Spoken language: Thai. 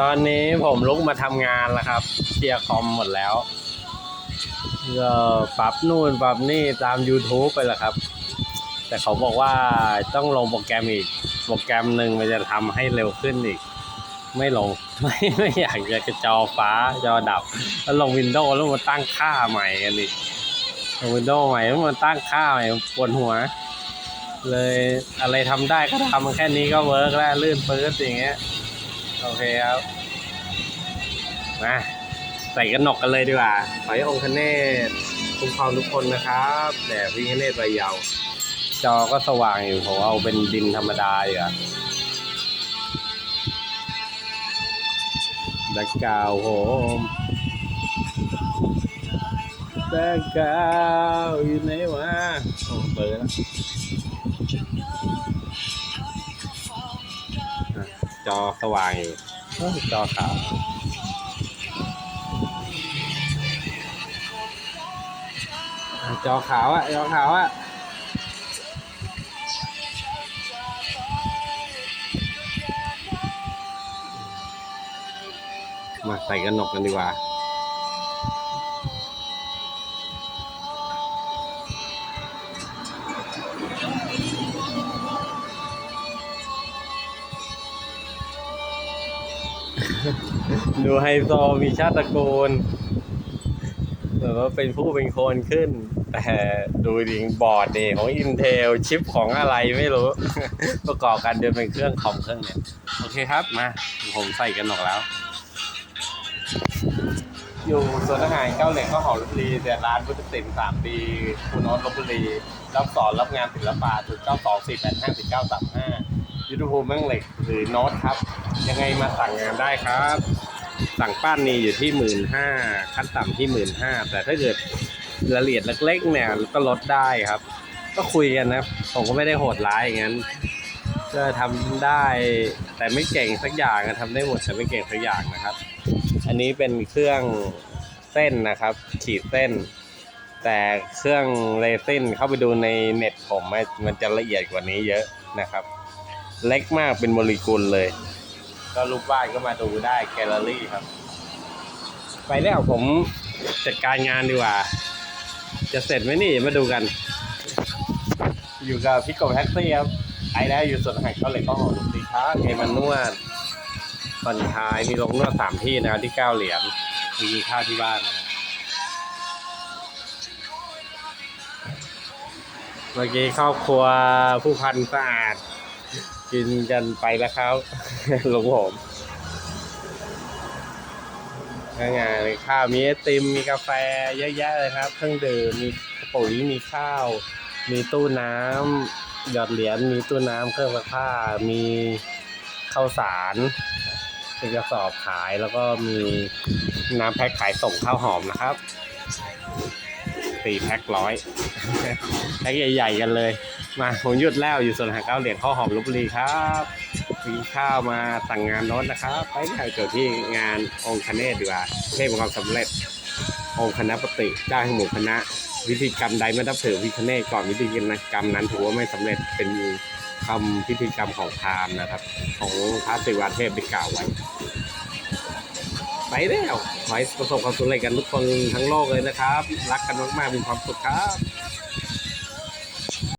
ตอนนี้ผมลุกมาทำงานแล้วครับเคลียร์คอมหมดแล้วก็ปรับนู่นปรับนี่ตาม YouTube ไปแหละครับ แต่เขาบอกว่าต้องลงโปรแกรมอีก โปรแกรมหนึ่งมันจะทำให้เร็วขึ้นอีก ไม่ลง ไม่ไม่อยากจะกระจอฟ้าจอดับ แล้วลงวินโดว์แล้วมาตั้งค่าใหม่กันอีกลงวินโดว์ใหม่แล้วมาตั้งค่าใหม่ปวดหัว เลยอะไรทำได้ก็ทำแค่นี้ก็เวิร์กแล้วลื่นปื๊ดอย่างเงี้ย โอเคครับ มาใส่กระหนกกันเลยดีกว่าขอให้องค์คเนศคุ้มครองทุกคนนะครับแด่พี่คเนศใบยาว จอก็สว่างอยู่ผมเอาเป็นดินธรรมดาอยู่อะแบ็กกราวด์ผมแบ็กกราวอยู่ไหนวะโอ้เปิดแล้ว จอสว่างอยู่เอ้ยจอขาวอะจอขาวอะจอขาวอะมาใส่กระหนกกันดีกว่า ดูไฮโซมีชาติตระกูลแบบว่าเป็นผู้เป็นคนขึ้น แต่ดูดิบอร์ดเดของ Intel ชิปของอะไรไม่รู้ ประกอบกันเดินเป็นเครื่องคอมเครื่องเนี่ย โอเคครับ มา ผมใส่กันหนกแล้ว อยู่ส่วนอาหารเก้าเหล็กก็หอลบบุรีแต่ร้านพุทธศิลป์สามปีคุณโน้ตลบบุรี รับสอนรับงานศิลปะจุดเก้าสองสี่แปดห้าสิบเก้าสามห้ายุทธภูมิแม่งเหล็กหรือโน้ตครับ ยังไงมาสั่งงานได้ครับ สั่งป้านนี่อยู่ที่หมื่นห้าขั้นต่ำที่หมื่นห้าแต่ถ้าเกิดรายละเอียดเล็กๆเนี่ยก็ลดได้ครับ ก็คุยกันนะผมก็ไม่ได้โหดร้ายอย่างนั้นก็ทำได้แต่ไม่เก่งสักอย่างอะทำได้หมดแต่ไม่เก่งสักอย่างนะครับ อันนี้เป็นเครื่องเส้นนะครับขีดเส้น แต่เครื่องเรซินเข้าไปดูในเน็ตผมมันจะละเอียดกว่านี้เยอะนะครับ เล็กมากเป็นโมเลกุลเลย ก็รูปวาดก็มาดูได้แกลเลอรี่ครับ ไปแล้วผมจัดการงานดีกว่า จะเสร็จไหมนี่มาดูกัน อยู่กับพี่กบแท็กซี่ครับไอ้แล้วอยู่ส่วนหักเขาเลยก็หอมดีครับเกมันนวดผ่อนคลายมีลงนวดสามที่นะครับที่เก้าเหรียญมีกินข้าวที่บ้านนะครับเมื่อกี้ครอบครัวผู้พันสะอาด กินกันไปแล้วครับหลวงผมงานเลยข้าวมีไอติมมีกาแฟเยอะแยะเลยครับเครื่องดื่มมีปุ๋ยมีข้าว มีตู้น้ำหยอดเหรียญมีตู้น้ำเครื่องซักผ้ามีข้าวสารเป็นกระสอบขายแล้วก็มีน้ำแพ็คขายส่งข้าวหอมนะครับ สี่แพ็คร้อยแพ็คใหญ่ๆกันเลย มาผมหยุดแล้วอยู่ส่วนหาเก้าเหรียญข้าวหอมลบบุรีครับกินข้าวมาสั่งงานโน้ตนะครับ ไปถ่ายเกิดที่งานองค์คเนศดีกว่าเทพความสำเร็จ องค์คณะปฏิได้หมู่คณะ วิธีกรรมใดไม่นับถือพิคเนศก่อนวิธีกรรมนั้นถือว่าไม่สำเร็จเป็นคำพิธีกรรมของพราหมณ์นะครับ ของพระศิวะเทพได้กล่าวไว้ ไปแล้วขอให้ประสบความสำเร็จกันทุกคนทั้งโลกเลยนะครับ รักกันมากๆมีความสุขครับ